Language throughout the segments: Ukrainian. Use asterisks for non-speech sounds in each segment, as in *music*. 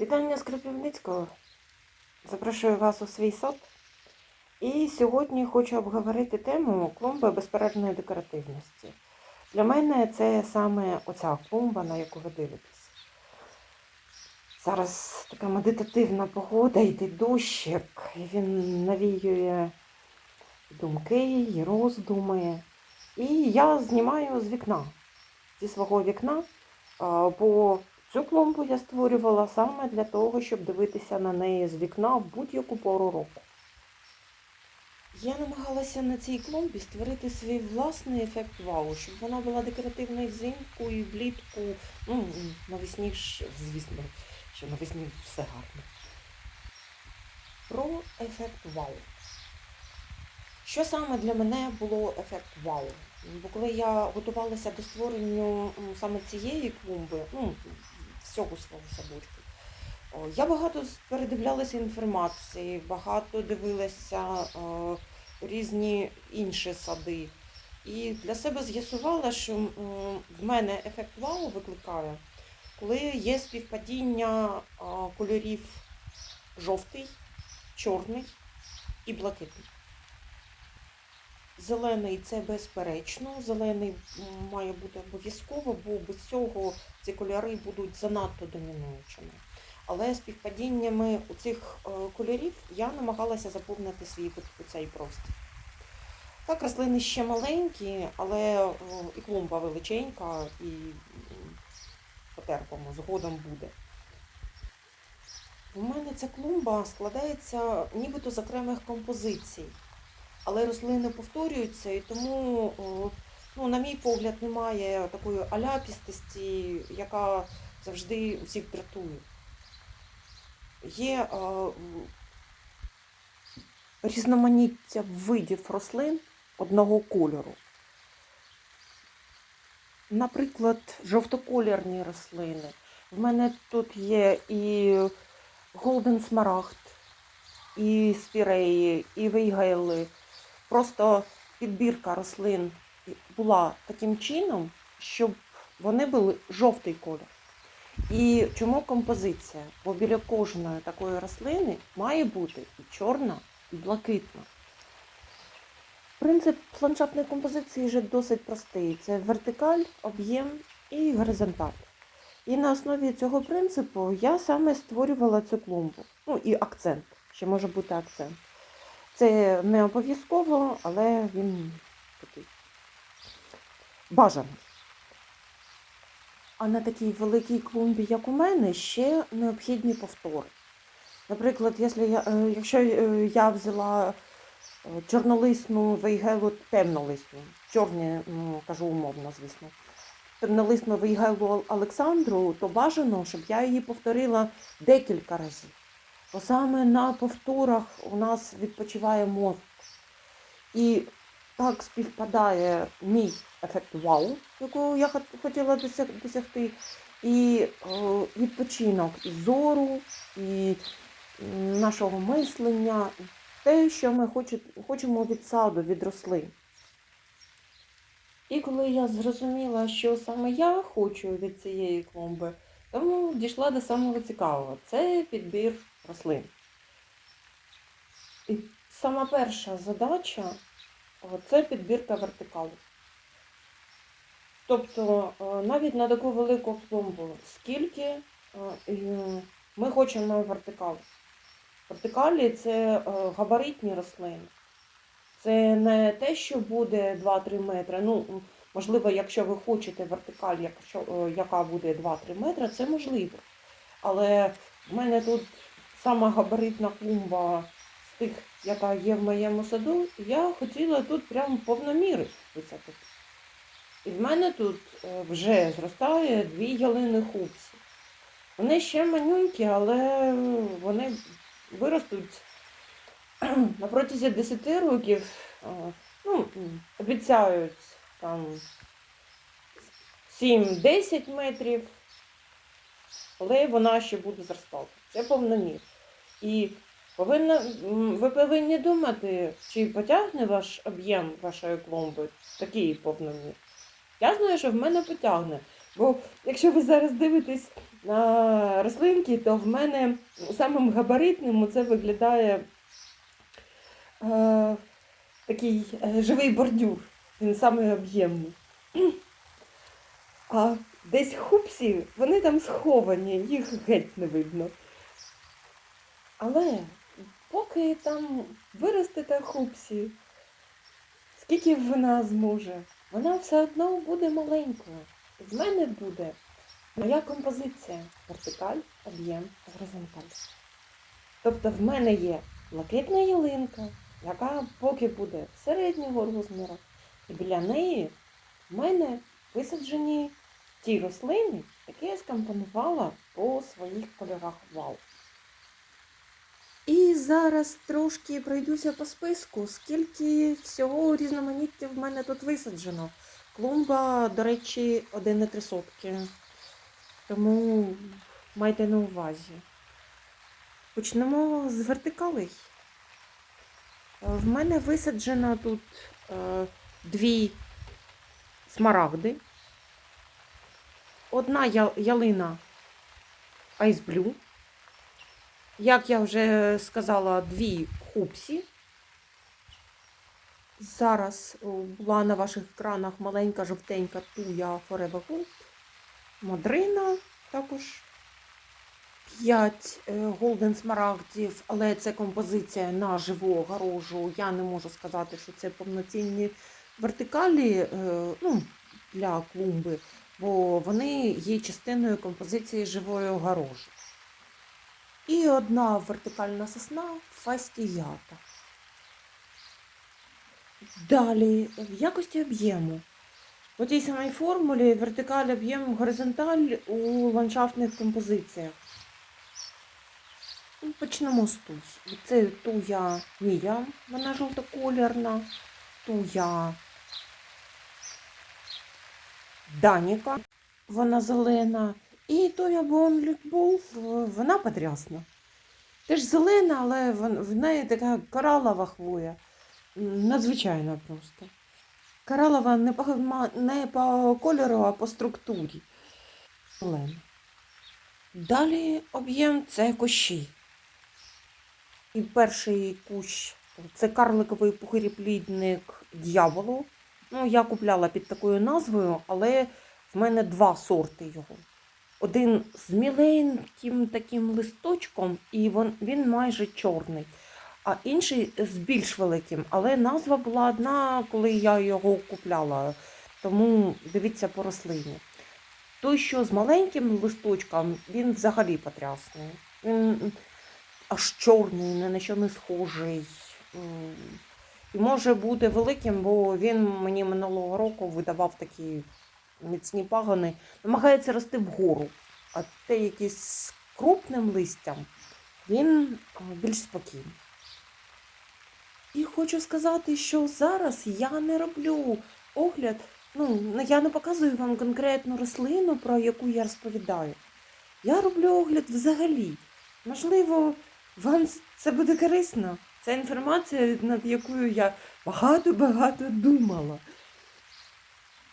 Вітання з Кропивницького. Запрошую вас у свій сад. І сьогодні хочу обговорити тему клумби безперервної декоративності. Для мене це саме оця клумба, на яку ви дивитесь. Зараз така медитативна погода, йде дощик, і він навіює думки, і роздуми. І я знімаю з вікна, зі свого вікна, бо Цю клумбу я створювала саме для того, щоб дивитися на неї з вікна в будь-яку пору року. Я намагалася на цій клумбі створити свій власний ефект вау, щоб вона була декоративною взимку і влітку. Ну, навесні ж, звісно, що навесні все гарно. Про ефект вау. Що саме для мене було ефект вау? Бо коли я готувалася до створення саме цієї клумби, ну, всього свого садочку, я багато передивлялася інформації, багато дивилася різні інші сади. І для себе з'ясувала, що в мене ефект вау викликає, коли є співпадіння кольорів жовтий, чорний і блакитний. Зелений це безперечно. Зелений має бути обов'язково, бо без цього ці кольори будуть занадто домінуючими. Але співпадіннями у цих е, кольорів я намагалася заповнити свій цей простір. Так, рослини ще маленькі, але е, і клумба величенька, і потерпимо, згодом буде. У мене ця клумба складається нібито з окремих композицій але рослини повторюються, і тому, ну, на мій погляд, немає такої аляпістості, яка завжди усіх дратує. Є е, різноманіття видів рослин одного кольору. Наприклад, жовтоколірні рослини. В мене тут є і голден смарагд, і спіреї, і вейгели. Просто підбірка рослин була таким чином, щоб вони були жовтий колір. І чому композиція? Бо біля кожної такої рослини має бути і чорна, і блакитна. Принцип ландшафтної композиції вже досить простий. Це вертикаль, об'єм і горизонталь. І на основі цього принципу я саме створювала цю клумбу. Ну і акцент. Ще може бути акцент. Це не обов'язково, але він такий бажаний. А на такій великій клумбі, як у мене, ще необхідні повтори. Наприклад, якщо я, е, е, взяла е, чорнолисну вейгелу темнолисну, чорні, ну, кажу умовно, звісно, темнолисну вейгелу Олександру, то бажано, щоб я її повторила декілька разів. Саме на повторах у нас відпочиває мозок. І так співпадає мій ефект вау, якого я хотіла досягти, і е, відпочинок і зору, і нашого мислення, те, що ми хочемо від саду, від рослин. І коли я зрозуміла, що саме я хочу від цієї клумби, тому дійшла до самого цікавого. Це підбір рослин. І сама перша задача це підбірка вертикалу. Тобто навіть на таку велику клумбу, скільки ми хочемо вертикал. Вертикалі це габаритні рослини. Це не те, що буде 2-3 метри. Ну, можливо, якщо ви хочете вертикаль, яка буде 2-3 метри, це можливо. Але в мене тут сама габаритна клумба з тих, яка є в моєму саду, я хотіла тут прямо повноміри висадити. І в мене тут е, вже зростає дві ялини хупси. Вони ще манюнькі, але вони виростуть *clears throat* на протязі 10 років. е, Ну, обіцяють там 7-10 метрів, але вона ще буде зростати. Це повномір. І повинна, ви повинні думати, чи потягне ваш об'єм вашої клумби такий повномір. Я знаю, що в мене потягне. Бо якщо ви зараз дивитесь на рослинки, то в мене самим габаритним це виглядає е, такий е, живий бордюр. Він самий об'ємний. А десь хупсі, вони там сховані, їх геть не видно. Але поки там виростете хупсі, скільки вона зможе, вона все одно буде маленькою. В мене буде моя композиція вертикаль, об'єм, горизонталь. Тобто в мене є блакитна ялинка, яка поки буде середнього розміру, і біля неї в мене висаджені ті рослини, які я скомпонувала по своїх кольорах вау. І зараз трошки пройдуся по списку, скільки всього різноманіття в мене тут висаджено. Клумба, до речі, 1,3 сотки. Тому майте на увазі. Почнемо з вертикалей. В мене висаджено тут е, дві смарагди. Одна ялина Ice. Як я вже сказала, дві хупсі. Зараз була на ваших екранах маленька жовтенька туя Forever Gold. Мадрина також 5 голден смарагдів, але це композиція на живу огорожу. Я не можу сказати, що це повноцінні вертикалі е, ну, для клумби, бо вони є частиною композиції живої огорожі. І одна вертикальна сосна фастіята. Далі, в якості об'єму. По тій самій формулі вертикаль, об'єм, горизонталь у ландшафтних композиціях. Ну, Почнемо з туй. Це туя Мія, вона жовтоколірна, туя Даніка, вона зелена. І туя Бон Любов, вона потрясна. Теж зелена, але в неї така коралова хвоя. М, Надзвичайно просто. Коралова не по, не по кольору, а по структурі. Зелена. Далі об'єм це кущі. І перший кущ це карликовий пухиріплідник дьяволу. Ну, я купляла під такою назвою, але в мене два сорти його. Один з міленьким таким листочком, і він, він майже чорний, а інший з більш великим. Але назва була одна, коли я його купляла. Тому дивіться по рослині. Той, що з маленьким листочком, він взагалі потрясний. Він аж чорний, ні на що не схожий. І може бути великим, бо він мені минулого року видавав такі міцні пагони. Намагається рости вгору. А те якийсь з крупним листям, він більш спокійний. І хочу сказати, що зараз я не роблю огляд, ну, я не показую вам конкретну рослину, про яку я розповідаю. Я роблю огляд взагалі. Можливо, вам це буде корисно. Це інформація, над якою я багато-багато думала.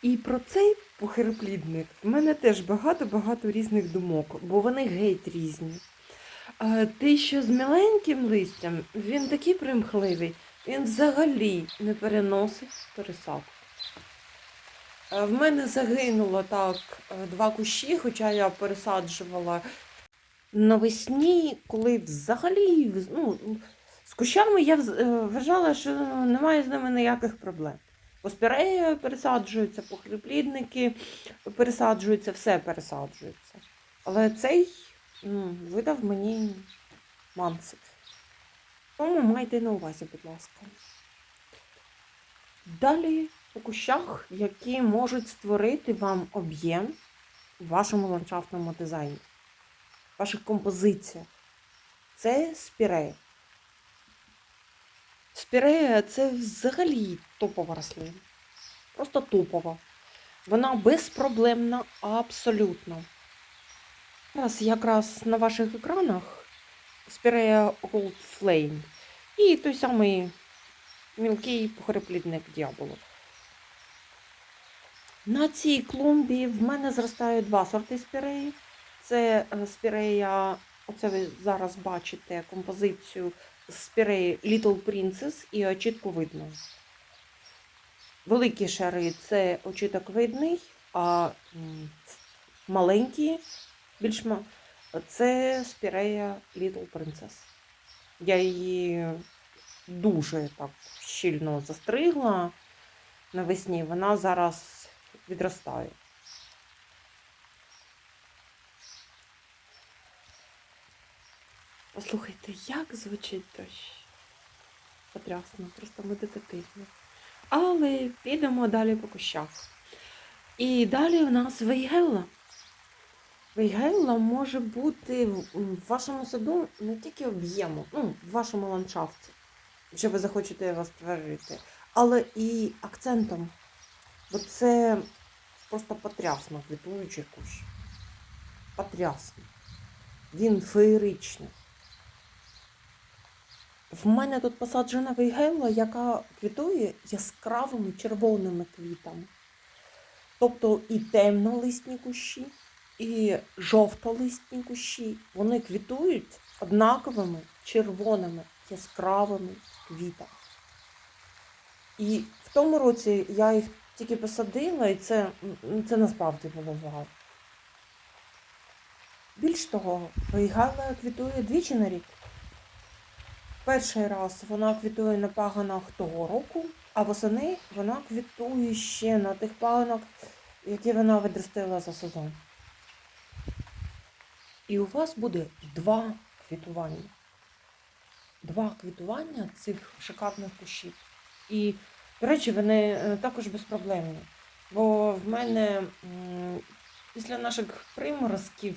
І про цей похироплідник в мене теж багато-багато різних думок, бо вони геть різні. А те, що з міленьким листям, він такий примхливий, він взагалі не переносить пересадку. В мене загинуло так е, два кущі, хоча я пересаджувала навесні, коли взагалі ну, з кущами я е, вважала, що немає з ними ніяких проблем. Поспіреї пересаджуються, похліплідники пересаджуються, все пересаджується. Але цей м, видав мені мансик. Тому майте на увазі, будь ласка. Далі по кущах, які можуть створити вам об'єм у вашому ландшафтному дизайні, ваших композиціях. Це спірея. Спірея це взагалі топова рослина. Просто топова. Вона безпроблемна абсолютно. Зараз якраз на ваших екранах спірея Gold Flame і той самий мілкий похороплідник дьяволу. На цій клумбі в мене зростають два сорти спіреї. Це е, спірея, оце ви зараз бачите композицію спіреї Little Princess і очітку видно. Великі шари це очіток видний, а маленькі, більш ма- це спірея Little Princess. Я її дуже так щільно застригла навесні. Вона зараз відростає. Послухайте, як звучить дощ. Потрясно, просто медитативно. Але підемо далі по кущах. І далі у нас вейгелла. Вейгелла може бути в в вашому саду не тільки об'ємом, ну, в вашому ландшафті, якщо ви захочете його створити, але і акцентом. Бо це просто потрясно квітуючий кущ. Потрясно. Він феєричний. В мене тут посаджена вейгелла, яка квітує яскравими червоними квітами. Тобто і темнолисні кущі, і жовтолисні кущі, вони квітують однаковими червоними яскравими квітами. І в тому році я їх тільки посадила, і це, це насправді було вау. Більш того, вейгала квітує двічі на рік. Перший раз вона квітує на пагонах того року, а восени вона квітує ще на тих пагонах, які вона відростила за сезон. І у вас буде два квітування. Два квітування цих шикарних кущів. І, до речі, вони е, також безпроблемні. Бо в мене після наших приморозків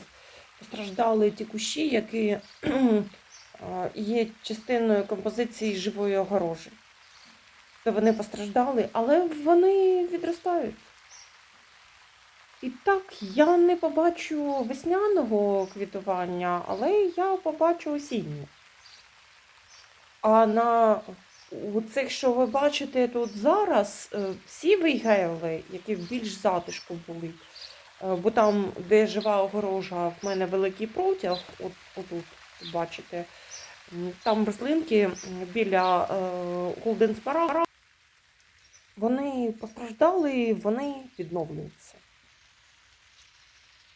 постраждали ті кущі, які є частиною композиції живої огорожі. То вони постраждали, але вони відростають. І так, я не побачу весняного квітування, але я побачу осіннє. А на цих, що ви бачите тут зараз, е, всі вейгели, які більш затишку були, е, бо там, де жива огорожа, в мене великий протяг, от отут, бачите, там рослинки біля Голден Спара, вони постраждали, вони відновлюються.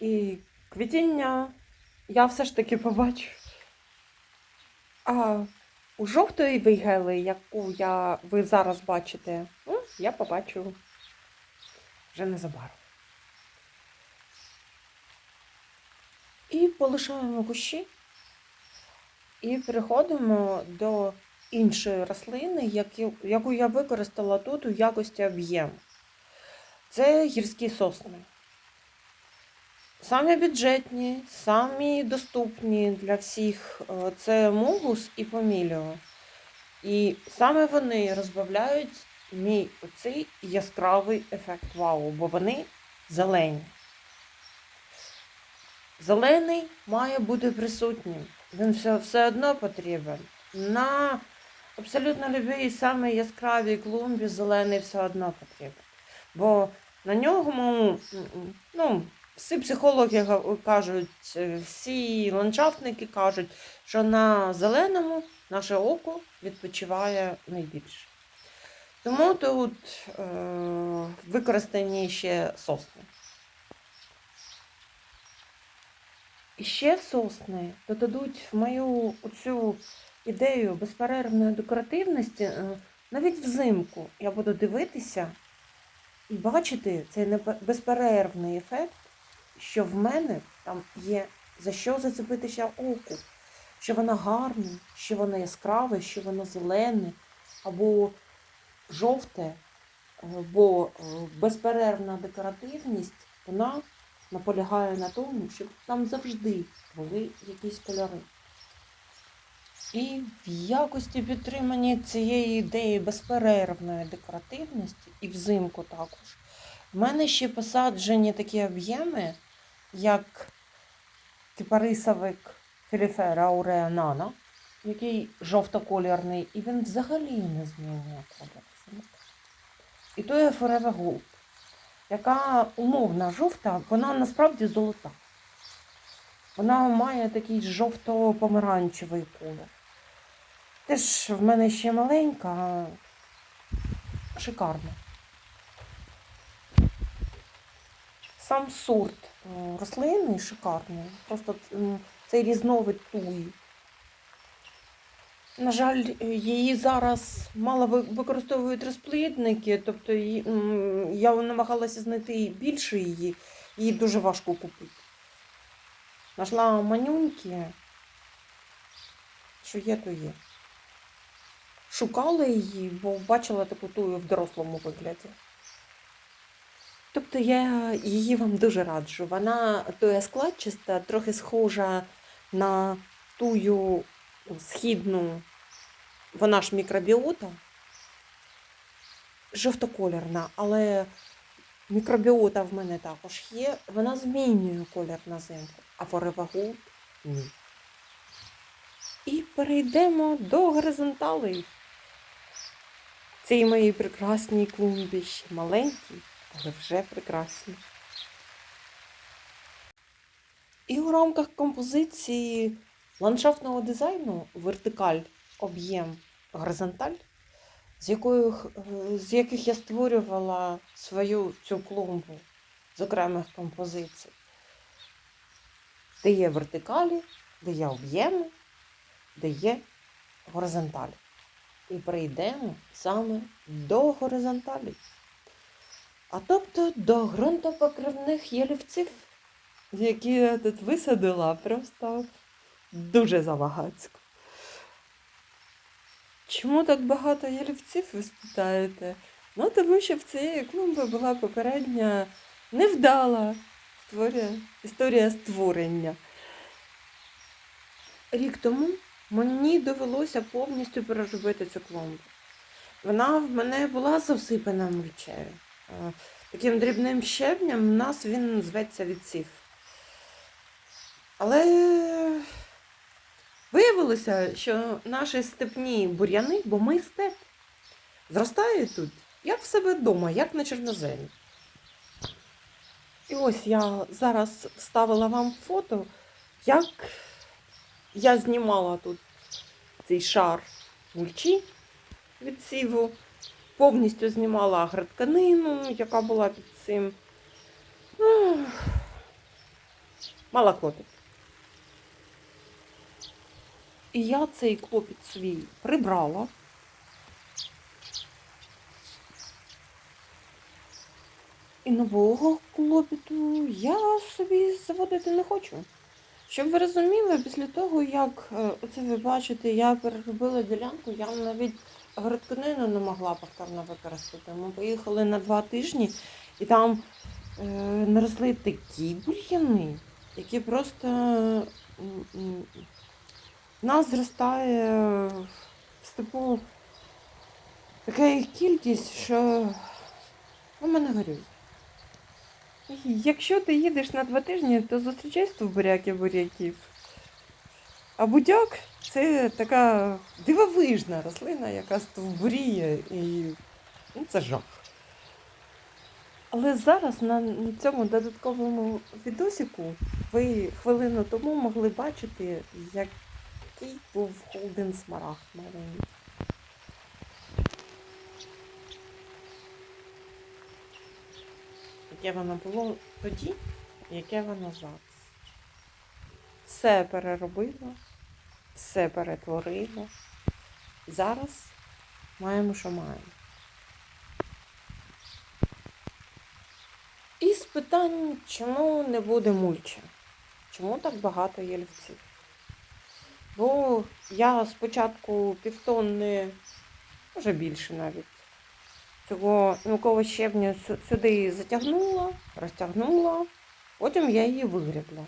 І квітіння я все ж таки побачу. А у жовтої вейгели, яку я, ви зараз бачите, ну, я побачу вже незабаром. І полишаємо кущі і переходимо до іншої рослини, яку я використала тут у якості об'єму. Це гірські сосни. Самі бюджетні, самі доступні для всіх е, це мугус і поміліо. І саме вони розбавляють мій оцей яскравий ефект вау, бо вони зелені. Зелений має бути присутнім. Він все, все одно потрібен. На абсолютно любій самій яскравій клумбі зелений все одно потрібен. Бо на ньому, ну, всі психологи кажуть, е, всі ландшафтники кажуть, що на зеленому наше око відпочиває найбільше. Тому тут е, використані ще сосни. І ще сосни додадуть в мою оцю ідею безперервної декоративності е, навіть взимку. Я буду дивитися і бачити цей безперервний ефект, що в мене там є за що зацепитися оку, що воно гарне, що воно яскраве, що воно зелене або жовте, е, бо е, безперервна декоративність, вона наполягає на тому, щоб там завжди були якісь кольори. І в якості підтримання цієї ідеї безперервної декоративності, і взимку також, в мене ще посаджені такі об'єми, як кипарисовик Філіфера ауреанана, який жовтоколірний, і він взагалі не змінює колір. І то є Forever Gold. Яка умовна жовта, вона насправді золота. Вона має такий жовто-помаранчевий колір. Теж в мене ще маленька, шикарна. Сам сорт е, рослини шикарний. Просто цей різновид туї. На жаль, її зараз мало використовують розплідники, тобто я намагалася знайти більше її, її дуже важко купити. Нашла манюньки, що є, то є. Шукала її, бо бачила таку тую в дорослому вигляді. Тобто я її вам дуже раджу. Вона туя складчиста, трохи схожа на тую східну, вона ж мікробіота, жовтоколірна, але мікробіота в мене також є. Вона змінює колір на зимку, а форевагу ні. І перейдемо до горизонталей. Цій моїй прекрасній клумбі ще маленькій, але вже прекрасні. І у рамках композиції ландшафтного дизайну вертикаль, об'єм, горизонталь, з, якою, е, з яких я створювала свою цю клумбу з окремих композицій, де є вертикалі, де є об'єми, де є горизонталь. І прийдемо саме до горизонталі. А тобто до ґрунтопокривних ялівців, які я тут висадила просто дуже. Чому так багато ялівців, ви спитаєте? Ну, тому що в цієї клумби була попередня невдала історія, історія створення. Рік тому мені довелося повністю переробити цю клумбу. Вона в мене була засипана мульчею. Таким дрібним щебнем в нас він зветься відсів. Але виявилося, що наші степні бур'яни, бо ми степ, зростають тут, як в себе вдома, як на чорноземі. І ось я зараз вставила вам фото, як я знімала тут цей шар мульчі від сіву, повністю знімала агротканину, яка була під цим. Мала клопіт. І я цей клопіт свій прибрала. І нового клопіту я собі заводити не хочу. Щоб ви розуміли, після того, як е, оце ви бачите, я переробила ділянку, я навіть агротканину не могла повторно використати. Ми поїхали на два тижні і там е, наросли такі бур'яни, які просто нас зростає в степу така кількість, що у мене горюють. Якщо ти їдеш на два тижні, то зустрічай стовбуряки буряків. А будяк це така дивовижна рослина, яка стовбуріє і ну, це жах. Але зараз на цьому додатковому відосику ви хвилину тому могли бачити, який був Холден Смарагд маленький. Яке воно було тоді, яке воно зараз. Все переробило, все перетворило. Зараз маємо, що маємо. І з питань, чому не буде мульча? Чому так багато ялівців? Бо я спочатку півтонни, може більше навіть, цього мілкого щебня сюди затягнула, розтягнула, потім я її вигрібла.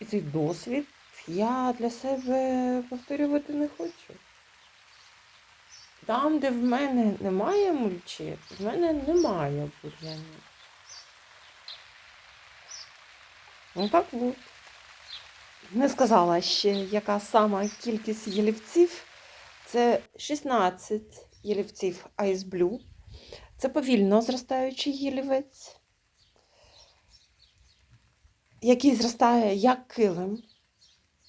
І цей досвід я для себе повторювати не хочу. Там, де в мене немає мульчі, в мене немає бур'янів. Ну так от. Не сказала ще, яка сама кількість ялівців. Це 16 ялівців Ice Blue. Це повільно зростаючий ялівець. який зростає як килим,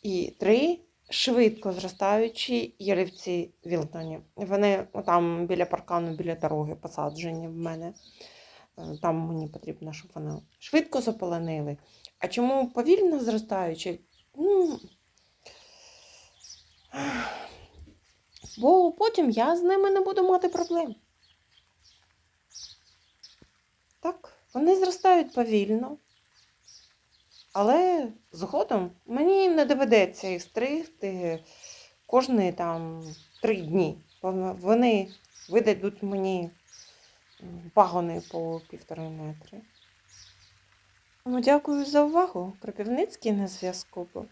і три швидко зростаючі ялівці Вілтоні. Вони там біля паркану, біля дороги посаджені в мене. Е, Там мені потрібно, щоб вони швидко запаленили. А чому повільно зростаючі? Ну, бо потім я з ними не буду мати проблем. Так, вони зростають повільно. Але згодом мені не доведеться їх стригти кожні там три дні. Вони видадуть мені пагони по півтори метри. Ну, дякую за увагу. Кропівницький на зв'язку був.